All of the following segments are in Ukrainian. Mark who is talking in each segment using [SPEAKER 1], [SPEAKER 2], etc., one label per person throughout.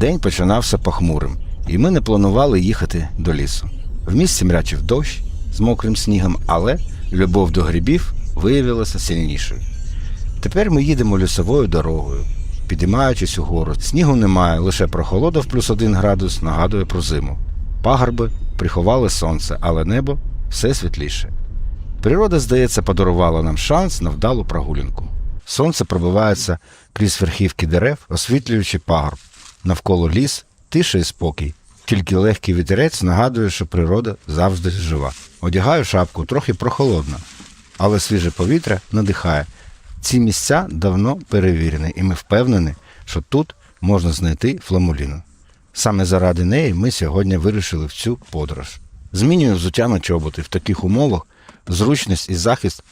[SPEAKER 1] День починався похмурим, і ми не планували їхати до лісу. В місті мрячив дощ з мокрим снігом, але любов до грибів виявилася сильнішою. Тепер ми їдемо лісовою дорогою, підіймаючись угору. Снігу немає, лише прохолода в плюс один градус нагадує про зиму. Пагорби приховали сонце, але небо все світліше. Природа, здається, подарувала нам шанс на вдалу прогулянку. Сонце пробивається крізь верхівки дерев, освітлюючи пагорб. Навколо ліс, тиша і спокій. Тільки легкий вітерець нагадує, що природа завжди жива. Одягаю шапку трохи прохолодно, але свіже повітря надихає. Ці місця давно перевірені, і ми впевнені, що тут можна знайти фламуліну. Саме заради неї ми сьогодні вирішили в цю подорож. Змінюю взуття на чоботи в таких умовах зручність і захист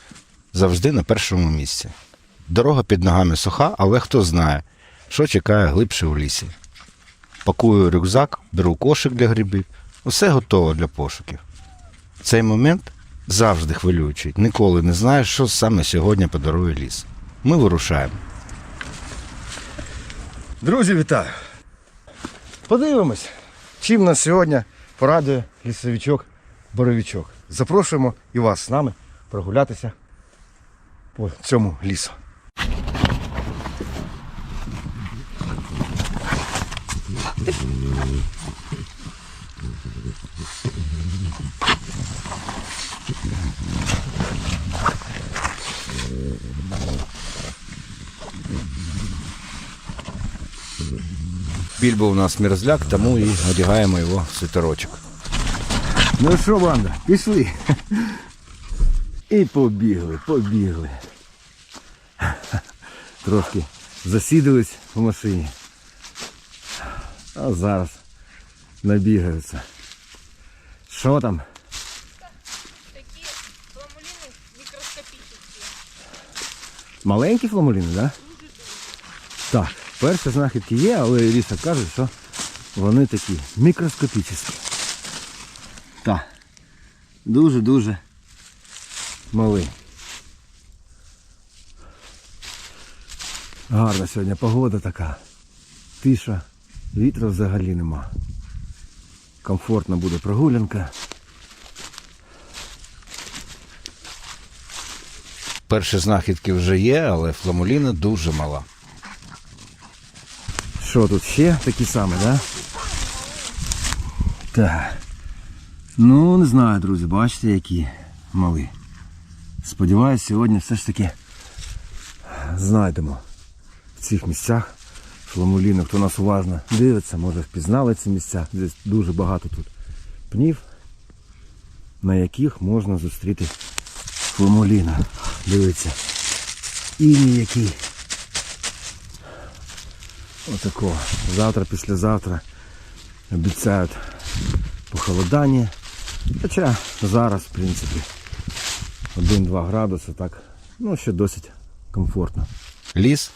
[SPEAKER 1] завжди на першому місці. Дорога під ногами суха, але хто знає, що чекає глибше у лісі. Пакую рюкзак, беру кошик для грибів, усе готово для пошуків. Цей момент завжди хвилюючий. Ніколи не знаєш, що саме сьогодні подарує ліс. Ми вирушаємо.
[SPEAKER 2] Друзі, вітаю! Подивимось, чим нас сьогодні порадує лісовичок Боровичок. Запрошуємо і вас з нами прогулятися по цьому лісу.
[SPEAKER 1] Більбо у нас мерзляк, тому і одягаємо його в світерочок.
[SPEAKER 2] Ну що, банда, пішли. І побігли, побігли. Трошки засідались в машині. А зараз набігаються. Що там?
[SPEAKER 3] Такие фламулины микроскопические.
[SPEAKER 2] Маленькі фламуліни, так? Да? Так, перші знахідки є, але Іріса каже, що вони такі мікроскопічні. Так. Дуже-дуже мали. Гарна сьогодні погода така. Тиша, вітру взагалі нема. Комфортна буде прогулянка.
[SPEAKER 1] Перші знахідки вже є, але фламуліна дуже мала.
[SPEAKER 2] Що тут ще такі самі, да? Так. Ну, не знаю, друзі, бачите, які мали. Сподіваюсь, сьогодні все ж таки знайдемо в цих місцях фламуліну. Хто нас уважно дивиться, може впізнали ці місця. Десь дуже багато тут пнів, на яких можна зустріти фламуліна. Дивіться. Іній який. Отакого. Завтра, післязавтра обіцяють похолодання. Хоча зараз, в принципі, 1-2 градуси, так, ну ще досить комфортно.
[SPEAKER 1] Ліс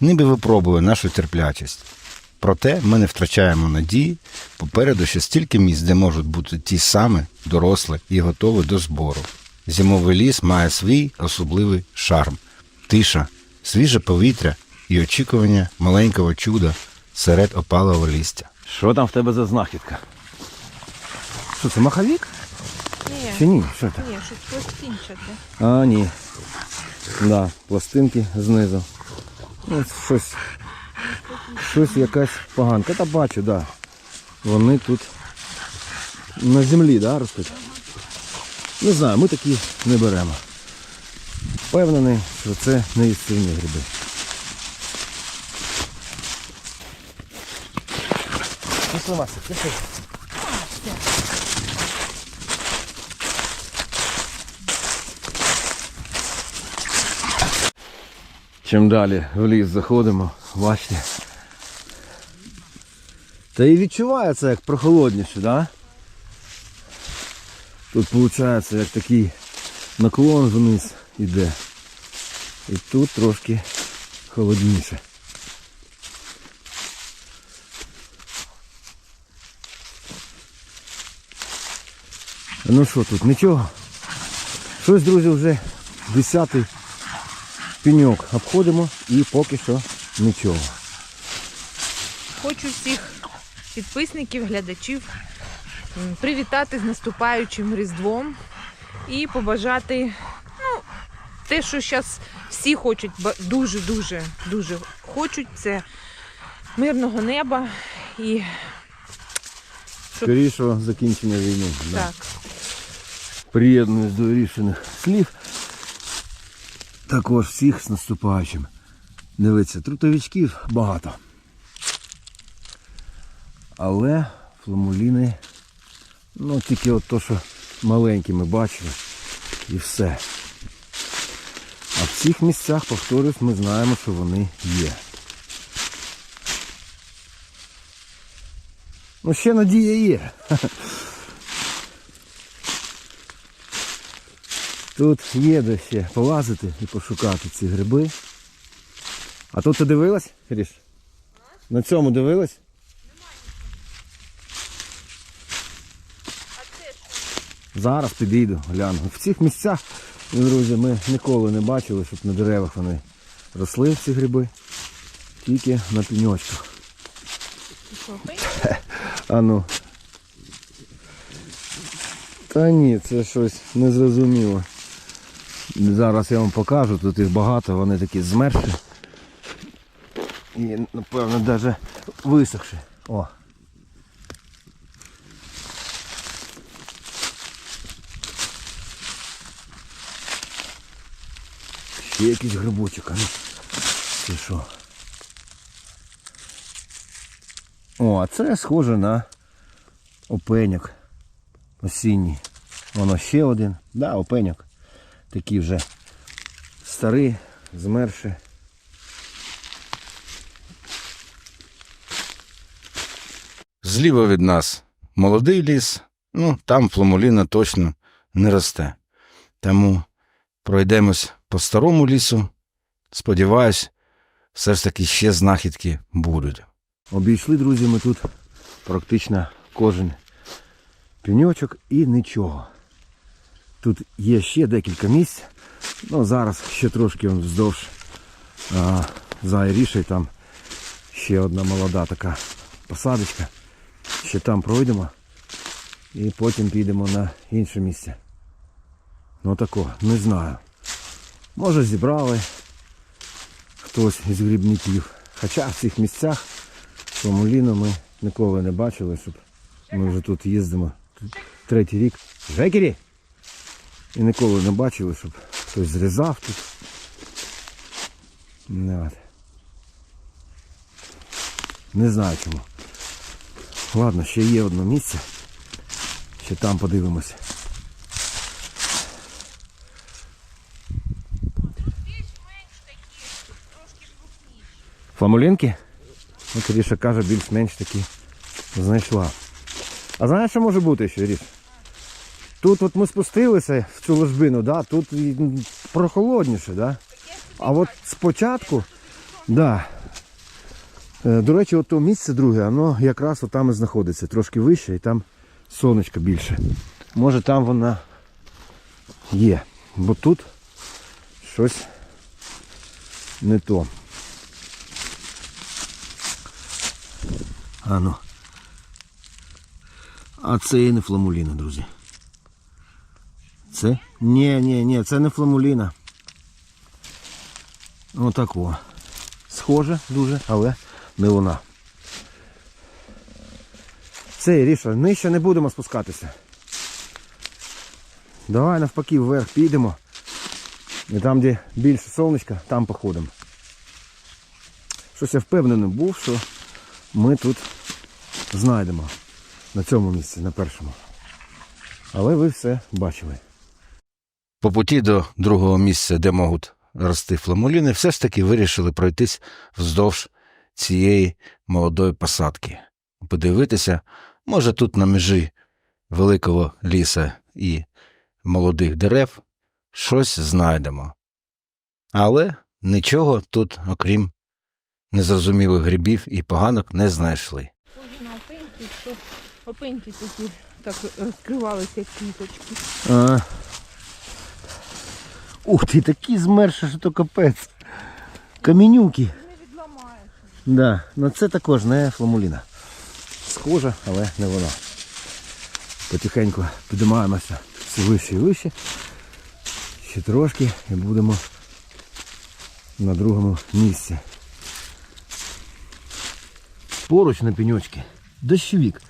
[SPEAKER 1] ніби випробує нашу терплячість. Проте ми не втрачаємо надії. Попереду ще стільки місць, де можуть бути ті самі дорослі і готові до збору. Зимовий ліс має свій особливий шарм, тиша, свіже повітря і очікування маленького чуда серед опалого лістя.
[SPEAKER 2] Що там в тебе за знахідка? Що це маховік?
[SPEAKER 3] Не,
[SPEAKER 2] Чи ні? Що це?
[SPEAKER 3] не, щось пластинчате.
[SPEAKER 2] А, ні. Да, пластинки знизу. Ну, щось. Щось якась поганка. Та бачу, так. Да. Вони тут на землі, да, ростуть? Не знаю, ми такі не беремо. Впевнений, що це не їстивні гриби. Пішли, Вася, пішли. Чим далі в ліс заходимо, бачите. Та і відчувається як прохолодніше, да? Тут виходить як такий наклон вниз іде. І тут трошки холодніше. Ну що тут, нічого. Щось, друзі, вже десятий пеньок обходимо і поки що нічого.
[SPEAKER 3] хочу всіх підписників, глядачів привітати з наступаючим Різдвом і побажати ну, те, що зараз всі хочуть, дуже-дуже дуже хочуть, це мирного неба і Щоб-
[SPEAKER 2] Скорішого закінчення війни. Да. Приєднуюсь до рішених слів. Також всіх з наступаючим. Дивіться, трутовичків багато. Але фламуліни, ну тільки от то, що маленькі ми бачили, і все. А в цих місцях, повторюсь, ми знаємо, що вони є. Ну ще надія є. Тут є де ще полазити і пошукати ці гриби. А тут ти дивилась, Ріш? На цьому дивилась? Зараз підійду, гляну. В цих місцях, друзі, ми ніколи не бачили, щоб на деревах вони росли ці гриби. Тільки на пеньочках.
[SPEAKER 3] Що.
[SPEAKER 2] А ну. Та ні, це щось незрозуміло. Зараз я вам покажу, тут їх багато, вони такі змерші. І, напевно, навіть висохші. О. Ще якийсь грибочок, а ну. Що? О, а це схоже на опеняк осінній. Воно ще один. Да, опеняк. Такий вже старий, змерший.
[SPEAKER 1] Зліва від нас молодий ліс, ну там фламуліна точно не росте. Тому пройдемось по старому лісу. Сподіваюсь, все ж таки ще знахідки будуть.
[SPEAKER 2] Обійшли, друзі, ми тут практично кожен пеньочок і нічого. Тут є ще декілька місць. Ну, зараз ще трошки вздовж а, за Айрішею там ще одна молода така посадочка. Ще там пройдемо і потім підемо на інше місце. Ну тако, не знаю. Може зібрали хтось із грибників. Хоча в цих місцях Фламуліну ми ніколи не бачили, щоб ми вже тут їздимо третій рік. Жекері! І ніколи не бачили, щоб хтось зрізав тут. Не, знаю чому. Ладно, ще є одне місце. Ще там
[SPEAKER 3] крупніші.
[SPEAKER 2] Фламулінки? Ну, Ріша каже, більш-менш такі знайшла. А знаєш, що може бути ще, Ріш? Тут от ми спустилися в цю ложбину, да? тут прохолодніше, да? а от спочатку, да. Е, До речі, от то місце друге, воно якраз там і знаходиться, трошки вище і там сонечко більше. Може там вона є. Бо тут щось не то. А ну. А це і не фламуліна, друзі. Це? Ні, ні, ні, це не фламуліна. Отако. Схоже дуже, але не вона. Все, Ріша, нижче не будемо спускатися. Давай навпаки вверх підемо. І там, де більше сонечка, там походимо. Щось я впевнений був, що ми тут знайдемо на цьому місці, на першому. Але ви все бачили.
[SPEAKER 1] По путі до другого місця, де можуть рости фламуліни, все ж таки вирішили пройтись вздовж цієї молодої посадки. Подивитися, може тут на межі великого ліса і молодих дерев щось знайдемо. Але нічого тут, окрім незрозумілих грибів і поганок, не знайшли.
[SPEAKER 3] Опеньки, такі так розкривалися, як квіточки.
[SPEAKER 2] Ух ти, такі змерші, що то капець. Камінюки.
[SPEAKER 3] Не.
[SPEAKER 2] Да, ну це також не фламуліна. Схожа, але не вона. Потихеньку підіймаємося все вище і вище. Ще трошки і будемо на другому місці. Поруч на пеньочки. Дощовік.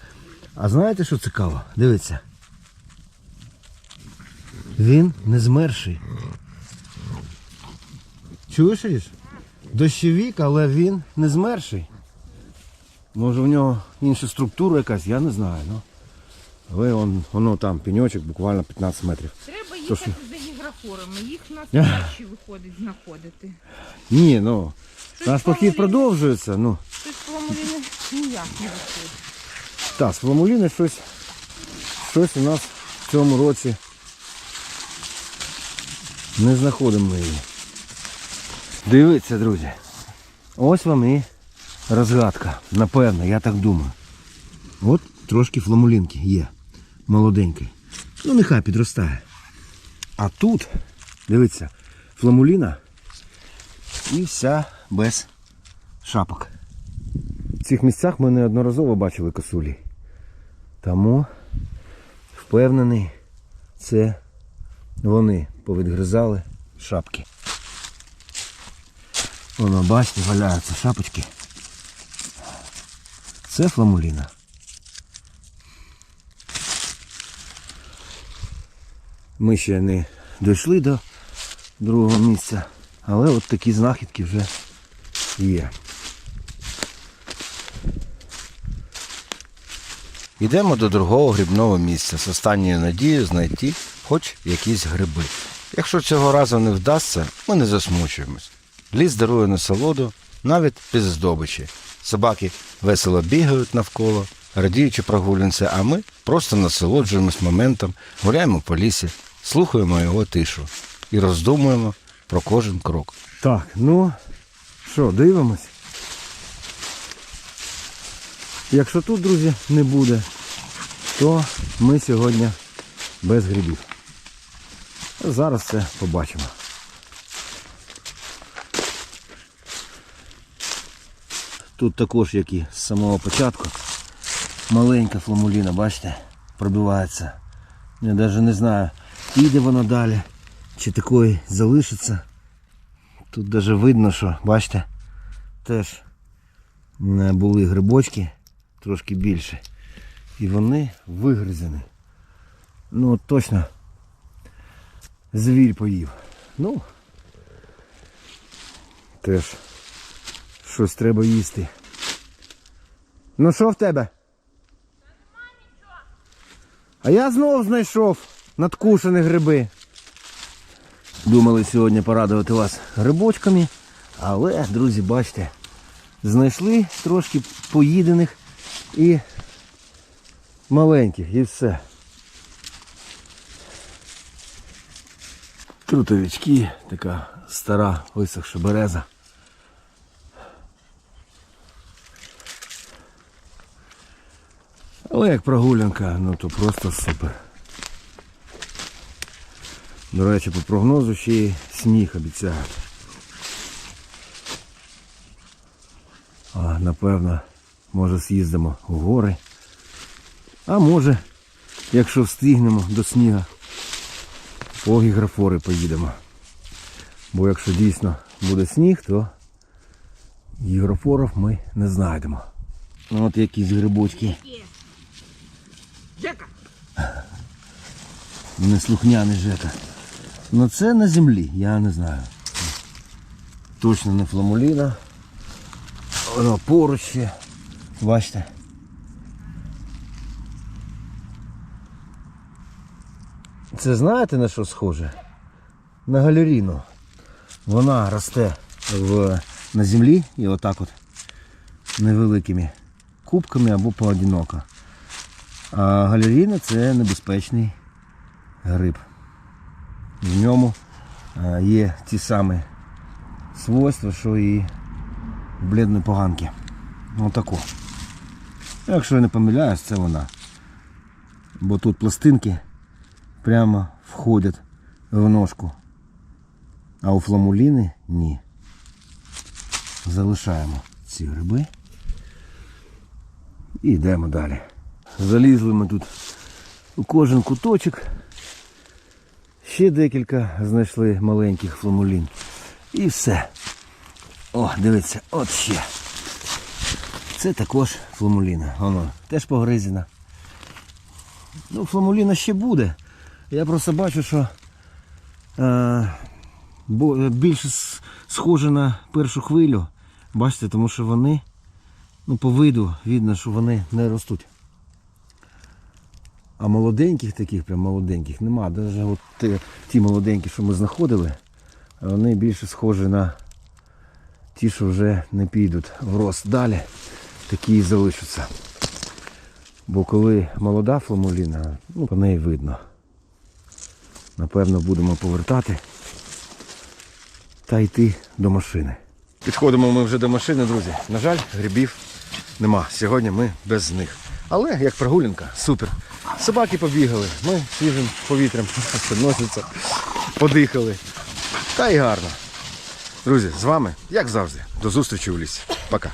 [SPEAKER 2] А знаєте, що цікаво? Дивіться. Він не змерший. Чуєш, Ріш? Дощовік, але він не змерший. Може в нього інша структура якась, я не знаю. Ну. Але он, воно там пеньочок буквально 15 метрів.
[SPEAKER 3] Треба їхати за гіграфорами, їх на ночі виходить знаходити.
[SPEAKER 2] Ні, ну. Наш похід продовжується. Ну,
[SPEAKER 3] Щось фламуліни ніяк не виходить.
[SPEAKER 2] так, з фламуліни щось, щось у нас в цьому році не знаходимо ми її. Дивіться, друзі. Ось вам і розгадка. Напевно, я так думаю. От трошки фламулінки є. Молоденький. Ну нехай підростає. А тут, дивіться, фламуліна і вся без шапок. В цих місцях ми неодноразово бачили косулі. Тому впевнений, це вони повідгризали шапки. Воно, бачите, валяються шапочки. Це фламуліна. Ми ще не дійшли до другого місця, але от такі знахідки вже є.
[SPEAKER 1] Йдемо до другого грибного місця з останньою надією знайти хоч якісь гриби. Якщо цього разу не вдасться, ми не засмучуємось. Ліс дарує насолоду навіть без здобичі. Собаки весело бігають навколо, радіючи прогулянці, а ми просто насолоджуємось моментом, гуляємо по лісі, слухаємо його тишу і роздумуємо про кожен крок.
[SPEAKER 2] Так, ну що, дивимось. Якщо тут, друзі, не буде, то ми сьогодні без грибів. Зараз це побачимо. Тут також, як і з самого початку, маленька фламуліна, бачите, пробивається. Я навіть не знаю, піде вона далі, чи такої залишиться. Тут навіть видно, що, бачите, теж були грибочки трошки більше. І вони вигризені. Ну от точно звір поїв. Ну теж щось треба їсти. Ну що в тебе? А я знов знайшов надкушені гриби. Думали сьогодні порадувати вас грибочками, але, друзі, бачите, знайшли трошки поїдених і маленьких, і все. Трутовички, така стара висохша береза. Але як прогулянка, ну то просто супер. До речі, по прогнозу ще й сніг обіцяють. Напевно, може з'їздимо в гори. А може, якщо встигнемо до сніга, по гіграфори поїдемо. Бо якщо дійсно буде сніг, то гіграфорів ми не знайдемо. Ну, От якісь грибочки. Неслухняний жека. Ну це на землі, я не знаю. Точно не фламуліна. Воно поруч ще. Бачите. Це знаєте на що схоже? На галеріну. Вона росте в, на землі і отак от невеликими кубками або поодиноко. А галеріна це небезпечний гриб. В ньому е, є ті самі свойства, що і в бледної поганки. Отако. Якщо я не помиляюсь, це вона. Бо тут пластинки прямо входять в ножку. А у фламуліни ні. Залишаємо ці гриби. І йдемо далі. Залізли ми тут у кожен куточок. Ще декілька знайшли маленьких фламулін. І все. О, дивіться, от ще. Це також фламуліна. Воно теж погризена. Ну, фламуліна ще буде. Я просто бачу, що е, е, більше схоже на першу хвилю. Бачите, тому що вони, ну, по виду видно, що вони не ростуть. А молоденьких таких, прям молоденьких, нема. Навіть от ті, ті молоденькі, що ми знаходили, вони більше схожі на ті, що вже не підуть в рост далі, такі і залишаться. Бо коли молода фламуліна, ну, по неї видно. Напевно, будемо повертати та йти до машини. Підходимо ми вже до машини, друзі. На жаль, грибів нема. Сьогодні ми без них. Але як прогулянка, супер. Собаки побігали, ми свіжим повітрям носяться, подихали. Та й гарно. Друзі, з вами, як завжди, до зустрічі у лісі. Пока.